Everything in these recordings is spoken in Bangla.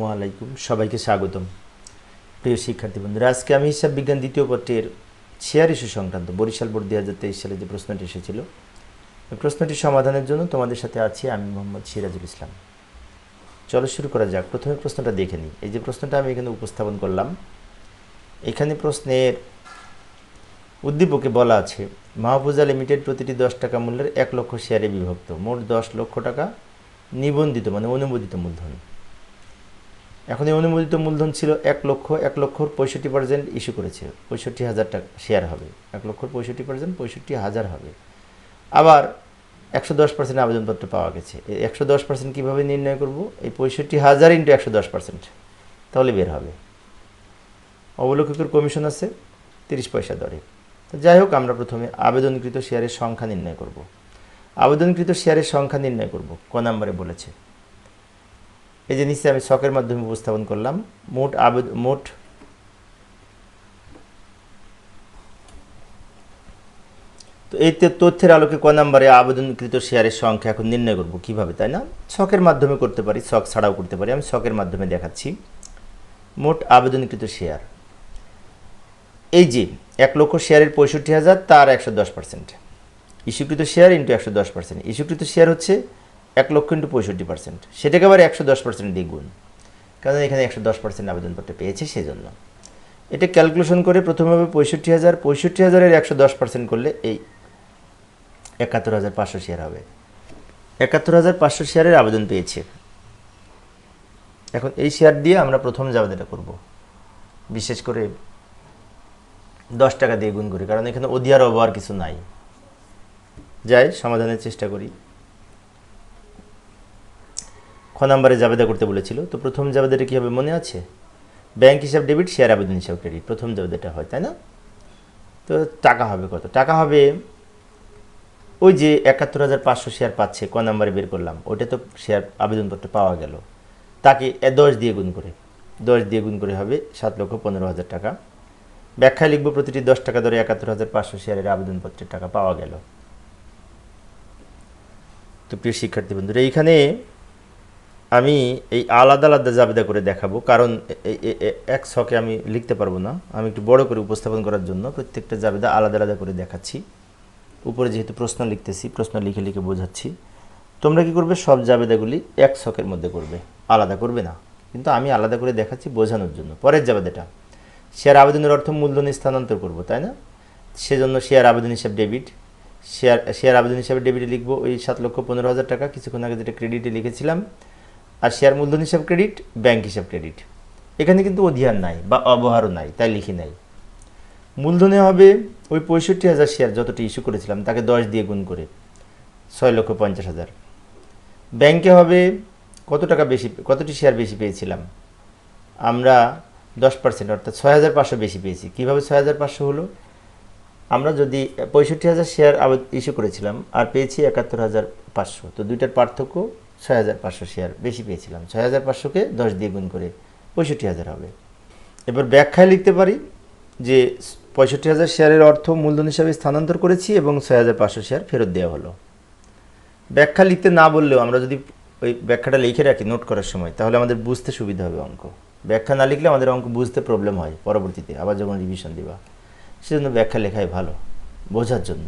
আসসালামু আলাইকুম, সবাইকে স্বাগতম। প্রিয় শিক্ষার্থী বন্ধুরা, আজকে আমি হিসাব বিজ্ঞান দ্বিতীয় পত্রের শেয়ার ইস্যু সংক্রান্ত, বরিশাল বোর্ড দুই হাজার তেইশ সালে যে প্রশ্নটি এসেছিল প্রশ্নটি সমাধানের জন্য তোমাদের সাথে আছি আমি মোহাম্মদ সিরাজুল ইসলাম। চলো শুরু করা যাক। প্রথমে প্রশ্নটা দেখে নিই। এই যে প্রশ্নটা আমি এখানে উপস্থাপন করলাম। এখানে প্রশ্নের উদ্দীপকে বলা আছে, মাহফুজা লিমিটেড প্রতিটি দশ টাকা মূল্যের এক লক্ষ শেয়ারে বিভক্ত, মোট দশ লক্ষ টাকা নিবন্ধিত মানে অনুমোদিত মূলধন। এখন এই অনুমোদিত মূলধন ছিল এক লক্ষ, এক লক্ষর পঁয়ষট্টি পার্সেন্ট ইস্যু করেছে। পঁয়ষট্টি হাজার টাকা শেয়ার হবে। এক লক্ষর পঁয়ষট্টি পার্সেন্ট পঁয়ষট্টি হাজার হবে। আবার একশো দশ পার্সেন্ট আবেদনপত্র পাওয়া গেছে। একশো দশ পার্সেন্ট কীভাবে নির্ণয় করব? এই পঁয়ষট্টি হাজার ইন্টু একশো দশ পার্সেন্ট তাহলে বের হবে। অবলোককের কমিশন আছে, তিরিশ পয়সা দরে। যাই হোক, আমরা প্রথমে আবেদনকৃত শেয়ারের সংখ্যা নির্ণয় করব। আবেদনকৃত শেয়ারের সংখ্যা নির্ণয় করব। ক নম্বরে বলেছে এই যে নিচে আমি শখের মাধ্যমে উপস্থাপন করলাম। মোট আবেদ, মোট তো এই তথ্যের আলোকে ক নম্বরে আবেদনকৃত শেয়ারের সংখ্যা এখন নির্ণয় করব কীভাবে, তাই না? শখের মাধ্যমে করতে পারি শখ ছাড়াও করতে পারি। আমি শখের মাধ্যমে দেখাচ্ছি। মোট আবেদনকৃত শেয়ার। এই যে এক লক্ষ শেয়ারের পঁয়ষট্টি হাজার, তার একশো দশ পার্সেন্ট ইস্যুকৃত শেয়ার ইন্টু একশো দশ পার্সেন্ট ইস্যুকৃত শেয়ার হচ্ছে এক লক্ষ ইন্টু পঁয়ষট্টি পার্সেন্ট। সেটাকে আবার একশো দশ পার্সেন্ট দিয়ে গুণ। কারণ এখানে একশো দশ পার্সেন্ট আবেদনপত্র পেয়েছে সেই জন্য এটা ক্যালকুলেশন করে প্রথমে হবে পঁয়ষট্টি হাজার। পঁয়ষট্টি হাজারের একশো দশ পার্সেন্ট করলে এই একাত্তর হাজার পাঁচশো শেয়ার হবে। একাত্তর হাজার পাঁচশো শেয়ারের আবেদন পেয়েছে। এখন এই শেয়ার দিয়ে আমরা প্রথম জাবেদাটা করব, বিশেষ করে দশ টাকা দিয়ে গুণ করি, কারণ এখানে অধিয়ার অবহার কিছু নাই। যাই, সমাধানের চেষ্টা করি। নাম্বারে জাবেদা করতে বলেছিল। তো প্রথম জাবেদাটা কী হবে মনে আছে? ব্যাংক হিসাব ডেবিট, শেয়ার আবেদন হিসাব ক্রেডিট। প্রথম জাবেদাটা হয়, তাই না? তো টাকা হবে কত? টাকা হবে ওই যে একাত্তর হাজার পাঁচশো শেয়ার পাচ্ছে, ক নাম্বারে বের করলাম। ওটা তো শেয়ার আবেদনপত্র পাওয়া গেল। তাকে দশ দিয়ে গুণ করে। দশ দিয়ে গুণ করে হবে সাত লক্ষ পনেরো হাজার টাকা। ব্যাখ্যায় লিখব প্রতিটি দশ টাকা ধরে একাত্তর হাজার পাঁচশো শেয়ারের আবেদনপত্রের টাকা পাওয়া গেল। তো প্রিয় শিক্ষার্থী বন্ধুরা, এইখানে আমি এই আলাদা আলাদা জাবেদা করে দেখাবো, কারণ এক শখে আমি লিখতে পারব না। আমি একটু বড় করে উপস্থাপন করার জন্য প্রত্যেকটা জাবেদা আলাদা আলাদা করে দেখাচ্ছি। উপরে যেহেতু প্রশ্ন লিখতেছি, প্রশ্ন লিখে লিখে বোঝাচ্ছি। তোমরা কি করবে? সব জাবেদাগুলি এক শখের মধ্যে করবে। আলাদা করবে না। কিন্তু আমি আলাদা করে দেখাচ্ছি বোঝানোর জন্য। পরের জাবেদাটা, শেয়ার আবেদনের অর্থ মূলধন স্থানান্তর করব, তাই না? সেজন্য শেয়ার আবেদন হিসাব ডেবিট। শেয়ার শেয়ার আবেদন হিসাবে ডেবিটে লিখব, ওই সাত লক্ষ পনেরো হাজার টাকা। কিছুক্ষণ আগে যেটা ক্রেডিটে লিখেছিলাম আর শেয়ার মূলধন হিসাব ক্রেডিট ব্যাংক হিসাব ক্রেডিট এখানে কিন্তু অধিহার নাই বা অবহারও নাই, তাই লিখি নাই। মূলধনে হবে ওই পঁয়ষট্টি হাজার শেয়ার যতটি ইস্যু করেছিলাম, তাকে দশ দিয়ে গুণ করে, ছয় লক্ষ পঞ্চাশ হাজার। ব্যাংকে হবে কত টাকা বেশি, কতটি শেয়ার বেশি পেয়েছিলাম? আমরা দশ পার্সেন্ট অর্থাৎ ছয় হাজার পাঁচশো বেশি পেয়েছি। কীভাবে ছয় হাজার পাঁচশো হলো? আমরা যদি পঁয়ষট্টি হাজার শেয়ার ইস্যু করেছিলাম আর পেয়েছি একাত্তর হাজার পাঁচশো, তো দুইটার পার্থক্য ছয় হাজার পাঁচশো শেয়ার বেশি পেয়েছিলাম। ছয় হাজার পাঁচশোকে দশ দিয়ে গুণ করে পঁয়ষট্টি হাজার হবে। এবার ব্যাখ্যায় লিখতে পারি যে পঁয়ষট্টি হাজার শেয়ারের অর্থ মূলধন হিসাবে স্থানান্তর করেছি এবং ছয় হাজার পাঁচশো শেয়ার ফেরত দেওয়া হলো। ব্যাখ্যা লিখতে না বললেও আমরা যদি ওই ব্যাখ্যাটা লিখে রাখি নোট করার সময়, তাহলে আমাদের বুঝতে সুবিধা হবে অঙ্ক। ব্যাখ্যা না লিখলে আমাদের অঙ্ক বুঝতে প্রবলেম হয় পরবর্তীতে, আবার যখন রিভিশন দিবা। সেজন্য ব্যাখ্যা লেখাই ভালো, বোঝার জন্য।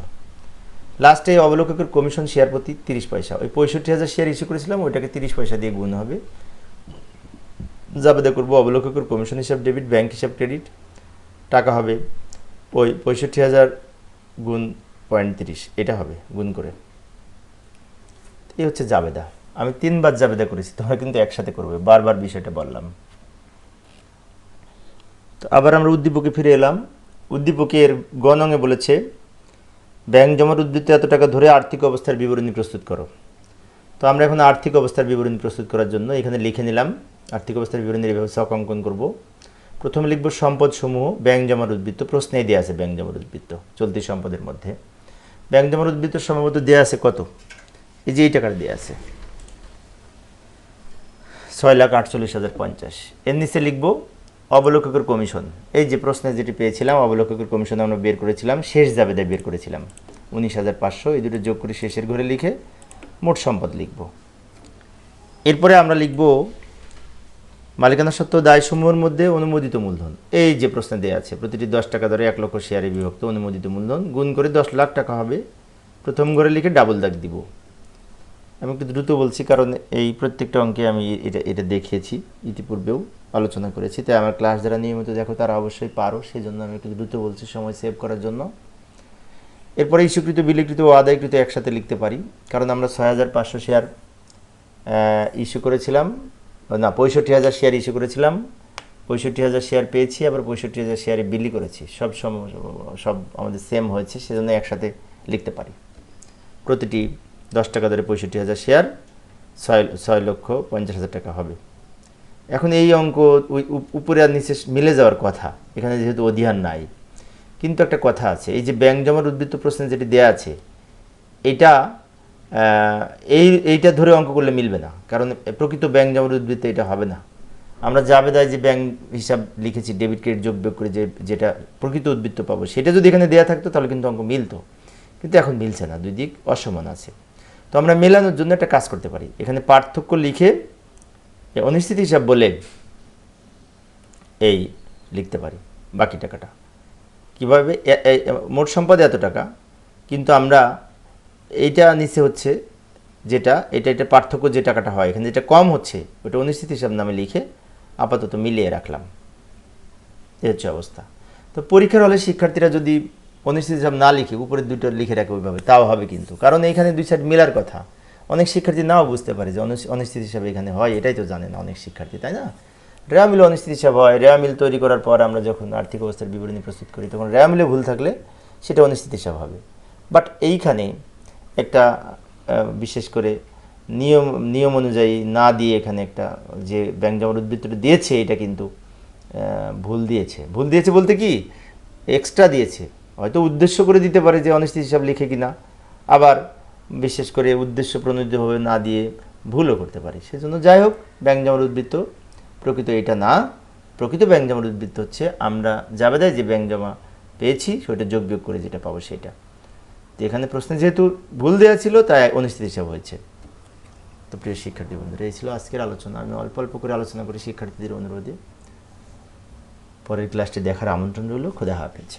লাস্টে অবলোককের কমিশন শেয়ার প্রতি তিরিশ পয়সা। ওই পঁয়ষট্টি হাজার শেয়ার ইস্যু করেছিলাম, ওইটাকে তিরিশ পয়সা দিয়ে গুণ হবে। জাবেদা করব অবলোককের কমিশন হিসাব ডেবিট ব্যাংক হিসাব ক্রেডিট টাকা হবে পঁয়ষট্টি হাজার গুণ পয়েন্ট তিরিশ, এটা হবে গুণ করে। এই হচ্ছে জাবেদা। আমি তিনবার জাবেদা করেছি, তোমরা কিন্তু একসাথে করবে, বারবার বিষয়টা বললাম। তো আবার আমরা উদ্দীপকে ফিরে এলাম। উদ্দীপকের গণঙে বলেছে ব্যাংক জমার উদ্বৃত্ত এত টাকা ধরে আর্থিক অবস্থার বিবরণী প্রস্তুত করো। তো আমরা এখন আর্থিক অবস্থার বিবরণী প্রস্তুত করার জন্য এখানে লিখে নিলাম, আর্থিক অবস্থার বিবরণীর এভাবে ছক অঙ্কন করব। প্রথমে লিখব সম্পদ সমূহ ব্যাংক জমার উদ্বৃত্ত প্রশ্নেই দেওয়া আছে ব্যাংক জমার উদ্বৃত্ত চলতি সম্পদের মধ্যে। ব্যাংক জমার উদ্বৃত্ত সম্ভবত দেওয়া আছে কত? এই যে এই টাকার দেওয়া আছে। ছয় লাখ আটচল্লিশ হাজার পঞ্চাশ। এর নিচে লিখব অবলোককের কমিশন। এই যে প্রশ্নে যেটি পেয়েছিলাম, অবলোককের কমিশন আমরা বের করেছিলাম, শেষ জাবেদায় বের করেছিলাম। উনিশ হাজার পাঁচশো, এই দুটো যোগ করে শেষের ঘরে লিখে মোট সম্পদ লিখব। এরপরে আমরা লিখব, মালিকানা সত্ত্ব দায়সমূহের মধ্যে অনুমোদিত মূলধন। এই যে প্রশ্নে দেওয়া আছে, প্রতিটি দশ টাকা ধরে এক লক্ষ শেয়ারে বিভক্ত অনুমোদিত মূলধন, গুণ করে দশ লাখ টাকা হবে। প্রথম ঘরে লিখে ডাবল দাগ দিব। আমি একটু দ্রুত বলছি, কারণ এই প্রত্যেকটা অঙ্কে আমি এটা এটা দেখিয়েছি ইতিপূর্বেও আলোচনা করেছি। তাই আমার ক্লাস যারা নিয়মিত দেখো, তারা অবশ্যই পারো। সেই জন্য আমি একটু দ্রুত বলছি, সময় সেভ করার জন্য। এরপরে ইস্যুকৃত, বিলিকৃত ও আদায়কৃত একসাথে লিখতে পারি। কারণ আমরা ছয় হাজার পাঁচশো শেয়ার ইস্যু করেছিলাম। না, পঁয়ষট্টি হাজার শেয়ার ইস্যু করেছিলাম। পঁয়ষট্টি হাজার শেয়ার পেয়েছি, আবার পঁয়ষট্টি হাজার শেয়ারে বিলি করেছি। সব সব আমাদের সেম হয়েছে, সেজন্য একসাথে লিখতে পারি। প্রতিটি দশ টাকা ধরে পঁয়ষট্টি হাজার শেয়ার ছয় ছয় লক্ষ পঞ্চাশ হাজার টাকা হবে। এখন এই অঙ্ক উপরে আর নিচে মিলে যাওয়ার কথা, এখানে যেহেতু অধিহার নাই। কিন্তু একটা কথা আছে, এই যে ব্যাংক জমার উদ্বৃত্ত প্রশ্নে যেটি দেয়া আছে, এটা এই, এইটা ধরে অঙ্ক করলে মিলবে না, কারণ প্রকৃত ব্যাংক জমার উদ্বৃত্ত এটা হবে না। আমরা জাবেদায় যে ব্যাংক হিসাব লিখেছি, ডেবিট, ক্রেডিট, যোগ, বিয়োগ করে যে, যেটা প্রকৃত উদ্বৃত্ত পাবো, সেটা যদি এখানে দেয়া থাকতো, তাহলে কিন্তু অঙ্ক মিলতো। কিন্তু এখন মিলছে না, দুই দিক অসমান আছে। তো আমরা মেলানোর জন্য একটা কাজ করতে পারি। এখানে পার্থক্য লিখে অনিশ্চিত হিসাব বলে এই লিখতে পারি, বাকি টাকাটা। কীভাবে? মোট সম্পদ এত টাকা, কিন্তু আমরা এইটা নিচে হচ্ছে যেটা, এটা এটা পার্থক্য যে টাকাটা হয়, এখানে যেটা কম হচ্ছে, ওটা অনিশ্চিত হিসাব নামে লিখে আপাতত মিলিয়ে রাখলাম। এ হচ্ছে অবস্থা। তো পরীক্ষার হলে শিক্ষার্থীরা যদি অনিশ্চিত হিসাব না লিখে উপরে দুটো লিখে রাখে ওইভাবে, তাও হবে কিন্তু। কারণ এইখানে দুই সাইড মিলার কথা। অনেক শিক্ষার্থী নাও বুঝতে পারে যে অনিশ্চ- অনিশ্চিত হিসাবে এখানে হয়, এটাই তো জানে না অনেক শিক্ষার্থী, তাই না? রেয়া মিল অনিশ্চিত হিসাব হয় রেয়া মিল তৈরি করার পর আমরা যখন আর্থিক অবস্থার বিবরণী প্রস্তুত করি, তখন রেয়া মিলে ভুল থাকলে সেটা অনিশ্চিত হিসাব হবে। বাট এইখানে একটা বিশেষ করে নিয়ম নিয়ম অনুযায়ী না দিয়ে এখানে একটা যে ব্যাংক জমার উদ্বৃত্তটা দিয়েছে, এটা কিন্তু ভুল দিয়েছে। ভুল দিয়েছে বলতে কি? এক্সট্রা দিয়েছে। হয়তো উদ্দেশ্য করে দিতে পারে যে অনিশ্চিত হিসাব লিখে কিনা। আবার বিশেষ করে উদ্দেশ্য প্রণোদিতভাবে না দিয়ে ভুলও করতে পারে। সেজন্য যাই হোক, ব্যাংক জমার উদ্বৃত্ত প্রকৃত এটা না। প্রকৃত ব্যাংক জমার উদ্বৃত্ত হচ্ছে, আমরা জাবেদায় যে ব্যাংক জমা পেয়েছি, সেটা যোগ বিয়োগ করে যেটা পাবো সেটা। তো এখানে প্রশ্নে যেহেতু ভুল দেওয়া ছিল, তাই অনিশ্চিত হিসাব হয়েছে। তো প্রিয় শিক্ষার্থী বন্ধুরা, এই ছিল আজকের আলোচনা। আমি অল্প অল্প করে আলোচনা করি শিক্ষার্থীদের অনুরোধে। পরের ক্লাসটি দেখার আমন্ত্রণ রইল। খোদা হাফেজ।